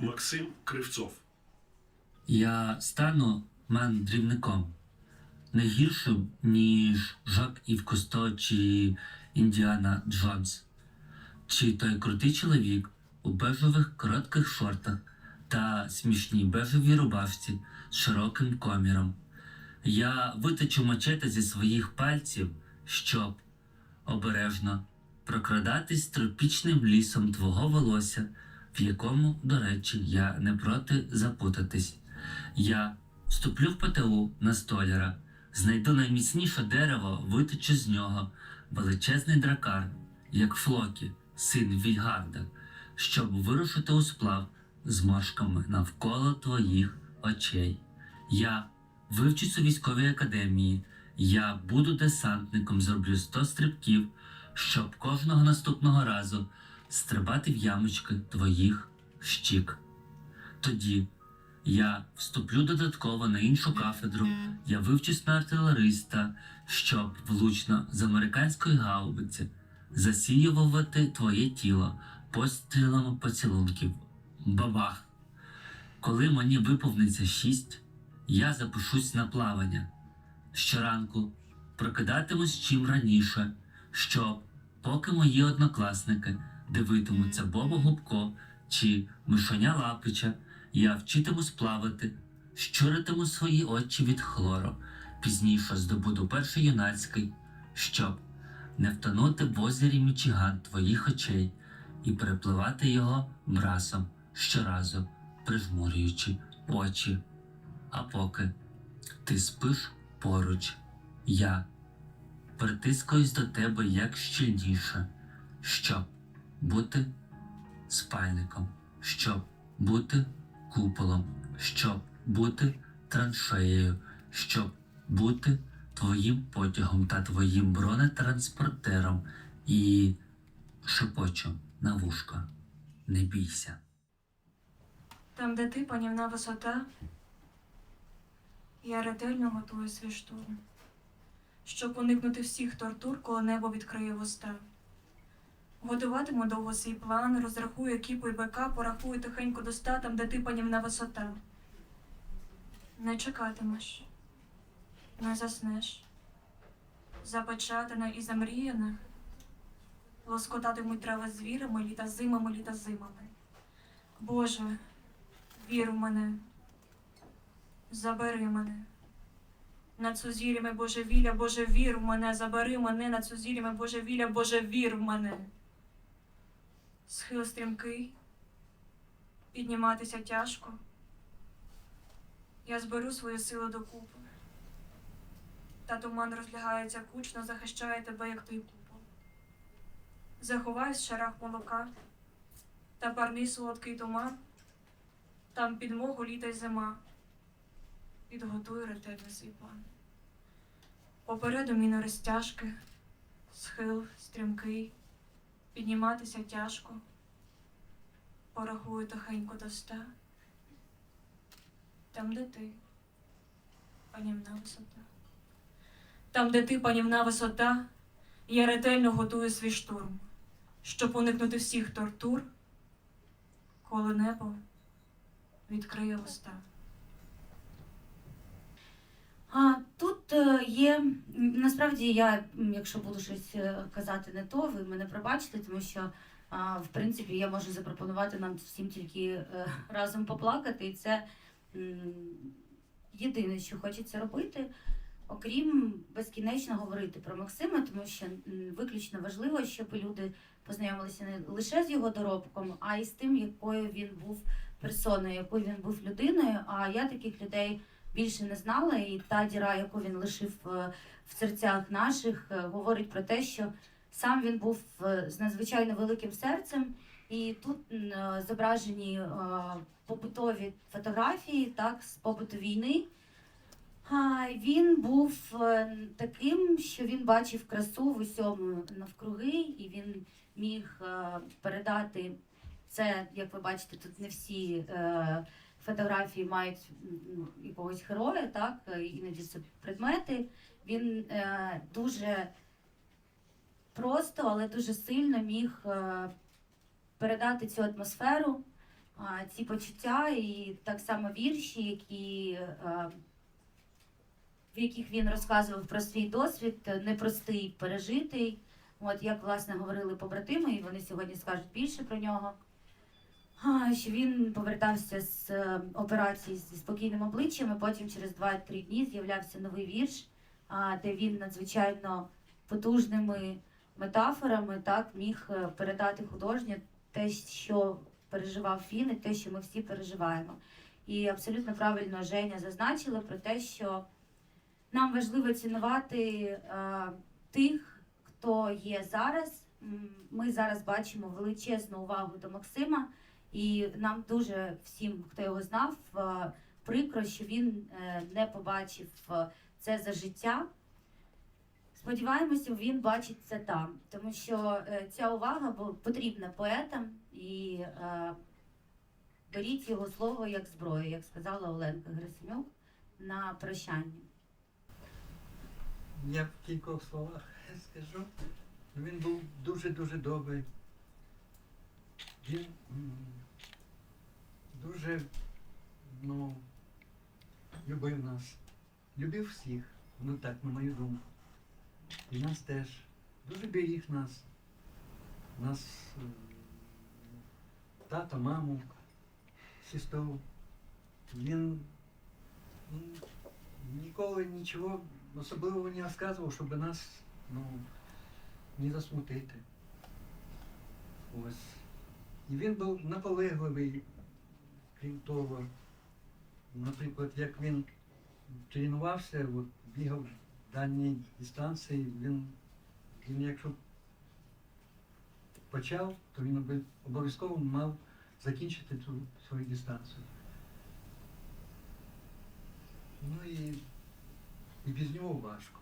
Максим Кривцов. Я стану мандрівником не гіршим, ніж Жак Ів Кусто чи Індіана Джонс, чи той крутий чоловік у бежевих коротких шортах та смішній бежевій рубашці з широким коміром. Я виточу мачете зі своїх пальців, щоб обережно прокрадатись тропічним лісом твого волосся, в якому, до речі, я не проти запутатись. Я вступлю в ПТУ на столяра, знайду найміцніше дерево, виточу з нього величезний дракар, як Флокі, син Вільгарда, щоб вирушити у сплав з моршками навколо твоїх очей. Я вивчусь у військовій академії, я буду десантником, зроблю 100 стрибків, щоб кожного наступного разу стрибати в ямочки твоїх щік. Тоді я вступлю додатково на іншу кафедру, я вивчусь на артилериста, щоб влучно з американської гаубиці засіювати твоє тіло пострілами поцілунків. Бабах! Коли мені виповниться шість, я запишусь на плавання. Щоранку прокидатимусь чим раніше, щоб, поки мої однокласники дивитимуться Боба Губко чи Мишеня Лапича, я вчитимусь плавати, щуритиму свої очі від хлору, пізніше здобуду перший юнацький, щоб не втонути в озері Мічиган твоїх очей і перепливати його брасом щоразу, прижмурюючи очі. А поки ти спиш поруч, я притискаюсь до тебе як щільніше, щоб бути спальником, щоб бути куполом, щоб бути траншеєю, щоб бути твоїм потягом та твоїм бронетранспортером і шепочу на вушко. Не бійся. Там, де ти, панівна висота, я ретельно готую свій штурм, щоб уникнути всіх тортур, коли небо відкриє вуста. Готуватиму довго свій план, розрахую кіпу і бека, порахую тихенько до ста, там, де ти, панівна висота. Не чекатимеш, не заснеш. Запечатана і замріяна, лоскотатимуть трави звірами, літа зимами, літа зимами. Боже, вір в мене, забери мене. Над сузір'ями божевілля, Боже, вір в мене, забери мене над сузір'ями божевілля, Боже, вір в мене. Схил стрімкий, підніматися тяжко. Я зберу свою силу докупи. Та туман розлягається кучно, захищає тебе, як той купол. Заховаюсь в шарах молока, та парний солодкий туман, там підмогу літа й зима. Підготуй ретельно свій план. Попереду міни розтяжки, схил стрімкий, підніматися тяжко. Порахую тихенько до ста. Там, де ти, панівна висота. Там, де ти, панівна висота, я ретельно готую свій штурм, щоб уникнути всіх тортур, коли небо відкриє уста. А тут насправді я, якщо буду щось е, казати не то, ви мене пробачите, тому що в принципі я можу запропонувати нам всім тільки е, разом поплакати, і це єдине, що хочеться робити, окрім безкінечно говорити про Максима, тому що виключно важливо, щоб люди познайомилися не лише з його доробком, а й з тим, якою він був персоною, якою він був людиною. А я таких людей більше не знала, і та діра, яку він лишив е, в серцях наших, е, говорить про те, що сам він був е, з надзвичайно великим серцем, і тут зображені побутові фотографії, так, з побуту війни. Він був таким, що він бачив красу в усьому навкруги, і він міг передати це, як ви бачите, тут не всі фотографії мають якогось героя, так, е, іноді це предмети. Він е, дуже просто, але дуже сильно міг е, передати цю атмосферу, а, ці почуття, і так само вірші, які, е, в яких він розказував про свій досвід, е, непростий, пережитий. От як власне говорили побратими, і вони сьогодні скажуть більше про нього. Що він повертався з е, операції зі спокійним обличчям, і потім через 2-3 дні з'являвся новий вірш, де він надзвичайно потужними метафорами так міг е, передати художньо те, що переживав він, і те, що ми всі переживаємо. І абсолютно правильно Женя зазначила про те, що нам важливо цінувати е, тих, хто є зараз. Ми зараз бачимо величезну увагу до Максима, і нам дуже всім, хто його знав, е, прикро, що він е, не побачив е, це за життя. Сподіваємося, він бачить це там, тому що ця увага потрібна поетам і беріть його слово як зброю, як сказала Оленка Герасимюк на прощанні. Я в кількох словах скажу. Він був дуже-дуже добрий. Він дуже ну, любив нас. Любив всіх. Ну так, на мою думку. І нас теж. Дуже беріг нас. Нас е, тата, маму, сестру. Він ніколи нічого особливого не розказував, щоб нас ну, не засмутити. Ось. І він був наполегливий, крім того. Наприклад, як він тренувався, от, бігав дальні дистанції, він, він якщо почав, то він обов'язково мав закінчити цю свою дистанцію. Ну і, і без нього важко.